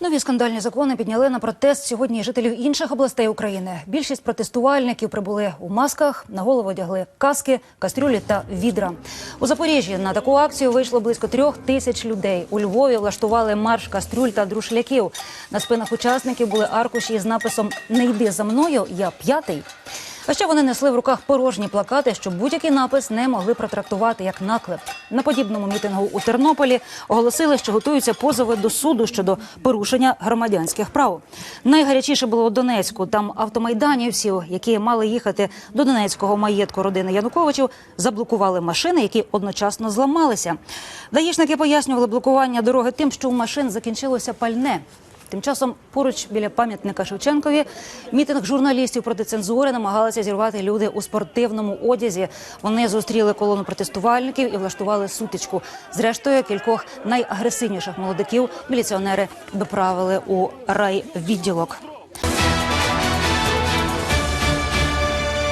Нові скандальні закони підняли на протест сьогодні жителів інших областей України. Більшість протестувальників прибули у масках, на голову одягли каски, кастрюлі та відра. У Запоріжжі на таку акцію вийшло близько трьох тисяч людей. У Львові влаштували марш кастрюль та друшляків. На спинах учасників були аркуші із написом Не йди за мною, я п'ятий. А ще вони несли в руках порожні плакати, щоб будь-який напис не могли протрактувати як наклеп. На подібному мітингу у Тернополі оголосили, що готуються позови до суду щодо порушення громадянських прав. Найгарячіше було у Донецьку. Там автомайданівців, які мали їхати до Донецького маєтку родини Януковичів, заблокували машини, які одночасно зламалися. Даїшники пояснювали блокування дороги тим, що у машин закінчилося пальне. Тим часом поруч біля пам'ятника Шевченкові мітинг журналістів проти цензури намагалися зірвати люди у спортивному одязі. Вони зустріли колону протестувальників і влаштували сутичку. Зрештою, кількох найагресивніших молодиків міліціонери доправили у райвідділок.